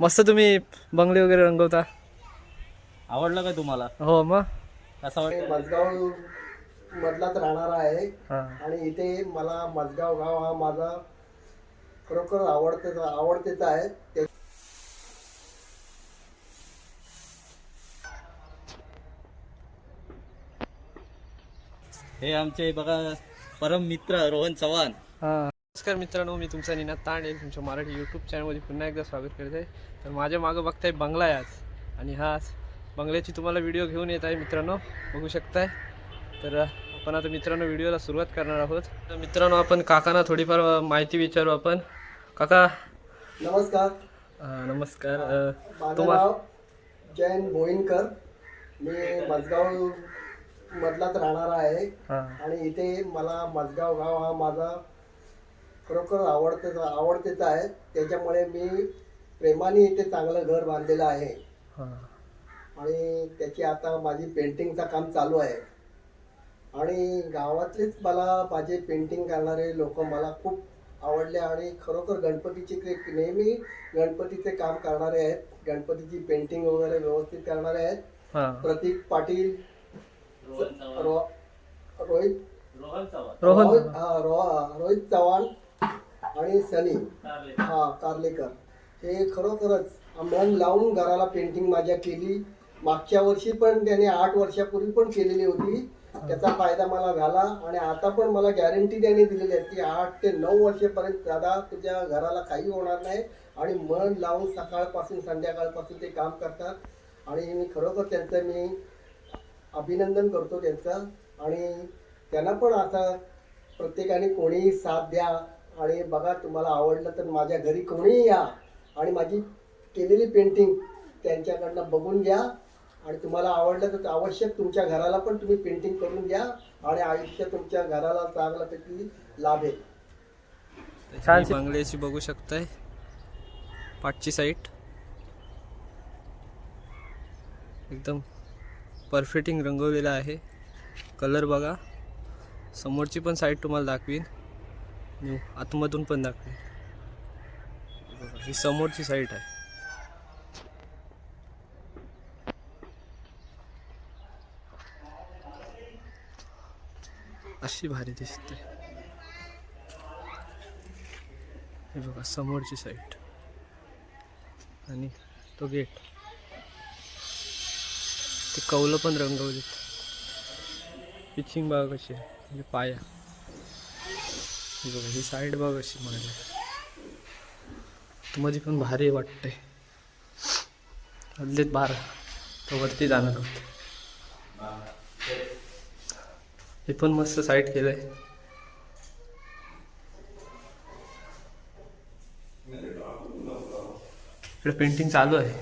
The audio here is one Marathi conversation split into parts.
मस्त तुम्ही बंगले वगैरे रंगवता. आवडलं का तुम्हाला? हो मग? कसा वाटतं? मजगाव मधलाच राहणारा आहे. हां. आणि इथे मला मजगाव गाव हा माझा खरोखर आवडते आवडतेचा आहे. ते- हे आमचे बघा परम मित्र रोहन चव्हाण. हां. नमस्कार मित्रांनो मी तुमचा निनाद तांडे तुमच्या मराठी यूट्यूब चॅनलमध्ये पुन्हा एकदा स्वागत करत आहे. तर माझ्या मागं बघताय बंगला आहे आज. आणि हा आज बंगल्याची तुम्हाला व्हिडिओ घेऊन येत आहे मित्रांनो. बघू शकताय. तर आपण आता मित्रांनो व्हिडिओला सुरुवात करणार आहोत. तर मित्रांनो आपण काकांना थोडीफार माहिती विचारू आपण. काका. नमस्कार. नमस्कार. अं, माझं तुम्हा- नाव जयंत बोईनकर. मी मजगाव मधलाच राहणारा आहे. आणि इथे मला मजगाव गाव हा माझा खरोखर आवडतेचा आवडतेचा आहे त्याच्यामुळे मी प्रेमाने इथे चांगलं घर बांधलेलं आहे. हां. आणि त्याची आता माझी पेंटिंगचं काम चालू आहे. आणि गावातलेच मला माझे पेंटिंग करणारे लोक मला खूप आवडले आणि खरोखर गणपतीचे ते नेहमी गणपतीचे काम करणारे आहेत. गणपतीची पेंटिंग वगैरे व्यवस्थित करणारे आहेत. हां. प्रतीक पाटील रोहित रोहन चव्हाण. रोहित चव्हाण आणि सनी हा कार्लेकर. हे खरोखरच मन लावून घराला पेंटिंग माझ्या केली. मागच्या वर्षी पण त्याने आठ वर्षापूर्वी पण केलेली होती. त्याचा फायदा मला झाला आणि आता पण मला गॅरंटी त्याने दिलेली आहे की आठ ते नऊ वर्षेपर्यंत दादा तुझ्या घराला काही होणार नाही आणि मन लावून सकाळपासून संध्याकाळपासून ते काम करतात. आणि मी खरोखर त्यांचं मी अभिनंदन करतो त्यांचं. आणि त्यांना पण आता प्रत्येकाने कोणीही साथ द्या. आणि बघा तुम्हाला आवडलं तर माझ्या घरी कोणीही या. आणि माझी केलेली पेंटिंग त्यांच्याकडनं बघून घ्या. आणि तुम्हाला आवडलं तर आवश्यक तुमच्या घराला पण तुम्ही पेंटिंग करून घ्या. आणि आयुष्य तुमच्या घराला चांगल्यापैकी लाभेल. छान. बंगल्याची बघू शकताय. पाठची साईट एकदम परफेक्टिंग रंगवलेला आहे. कलर बघा. समोरची पण साईड तुम्हाला दाखवीन. आतमधून पण दाखवीन बघा, ही समोरची साईट आहे. अशी भारी दिसते. हे बघा समोरची साईट आणि तो गेट ते कौलं पण रंगवलीत. पिचिंग बाग कशी आहे? म्हणजे पाया. हे बघा ही साईड बघा कशी माझ्या मध्ये पण भारी वाटते. हल्लीत बार तो वरती जाणार होत हे पण मस्त साईड केलंय. इकडे पेंटिंग चालू आहे.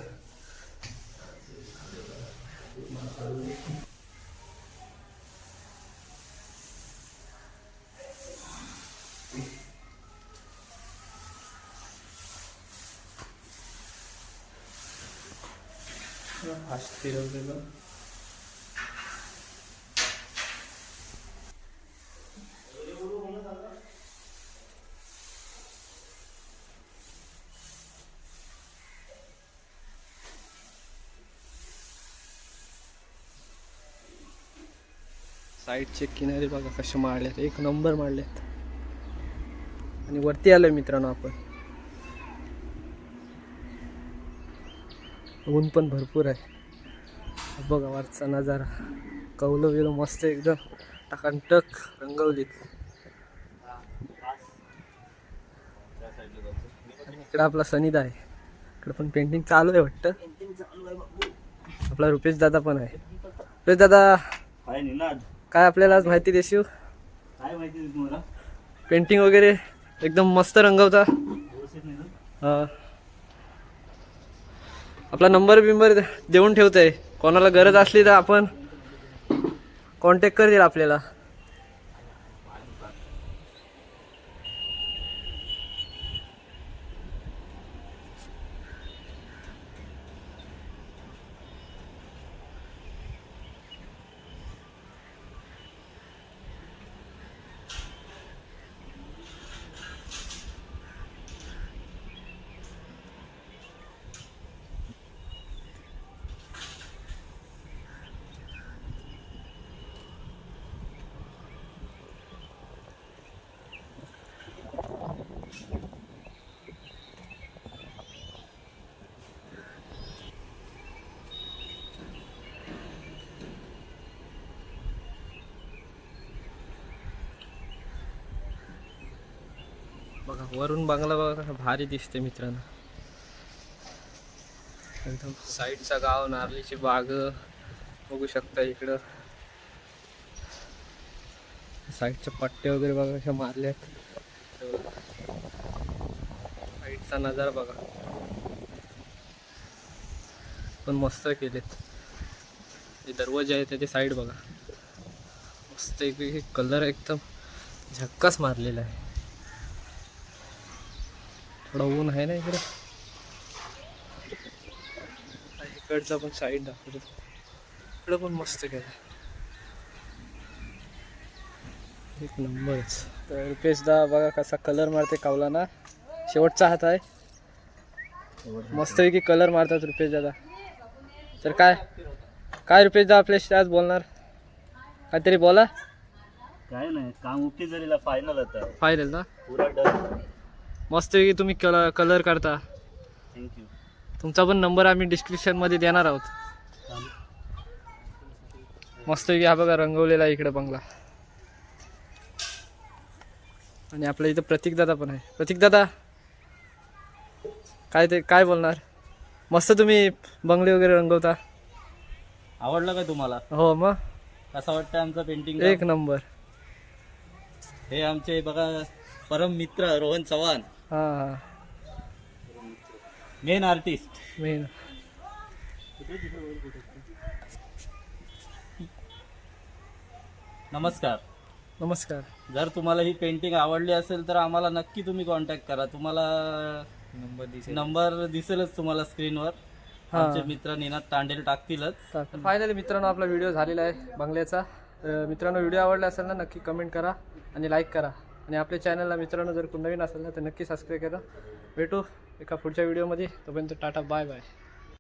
फास्ट फिरवलेलं साईडचे किनारे बघा कसे मारलेत एक नंबर मारलेत आणि वरती आलोय मित्रांनो आपण. ऊन पण भरपूर आहे. बघा वरचा नजारा. कौलं बिलं मस्त एकदम. टकांटक रंगवलीत. इकडं आपला सनिदा आहे. इकडं पण पेंटिंग चालू आहे वाटतं. आपला रुपेश दादा पण आहे. रुपेश दादा काय आपल्याला आज माहिती देशील? काय माहिती पेंटिंग वगैरे एकदम मस्त रंगवता. हा. आपला नंबर बिंबर देऊन ठेवतोय. कोणाला गरज असली तर आपण कॉन्टॅक्ट करतील आपल्याला. बघा वरून बंगला बघा कसा भारी दिसते मित्रांनो. एकदम साईडचा गाव नारळीची बाग बघू शकता इकडं. साईडच्या पट्टे वगैरे बघा कशा मारल्यात साईडचा नजारा बघा. पण मस्त केलेत. जे दरवाजे आहे त्याची साईड बघा. मस्त एक कलर एकदम झक्काच मारलेला आहे. थोडं ऊन आहे ना इकडे. इकडचा पण साईड दाखवतो. इकडं पण मस्त केलं. एक नंबरच. तर रुपेशदा बघा कसा कलर मारते कावला ना शेवटचा हात आहे. मस्तपैकी कलर मारतात रुपेश दादा. तर काय? काय रुपेश दादा आपल्याशी आज बोलणार? काहीतरी बोला. काय नाही काम ओके झालेला फायनल आता. फायनल ना? पुरा डन मस्तपैकी तुम्ही कलर कलर करता थँक्यू तुमचा पण नंबर आम्ही डिस्क्रिप्शनमध्ये देणार आहोत. मस्तपैकी हा बघा रंगवलेला इकडे बंगला. आणि आपल्या इथं प्रतीक दादा पण आहे. प्रतीक दादा काय ते काय बोलणार? मस्त तुम्ही बंगले वगैरे रंगवता. आवडलं का तुम्हाला? हो मग कसं वाटतं आमचं पेंटिंग एक नंबर. हे आमचे बघा परम मित्र रोहन चव्हाण. हां. हां मेन आर्टिस्ट मेन नमस्कार. नमस्कार. जर तुम्हाला ही पेंटिंग आवडली असेल तर आम्हाला नक्की तुम्ही कॉन्टॅक्ट करा. तुम्हाला नंबर नंबर दिसेलच तुम्हाला स्क्रीनवर हां. आमचे मित्र निनाद तांडेल टाकतीलच. फायनली मित्रांनो आपला व्हिडिओ झालेला आहे बंगल्याचा. तर मित्रांनो व्हिडिओ आवडला असेल ना नक्की कमेंट करा आणि लाईक करा. आणि आपल्या चॅनलला मित्रांनो जर कोण नवीन असेल ना तर नक्की सबस्क्राईब करा. भेटू एका पुढच्या व्हिडिओमध्ये तोपर्यंत टाटा बाय बाय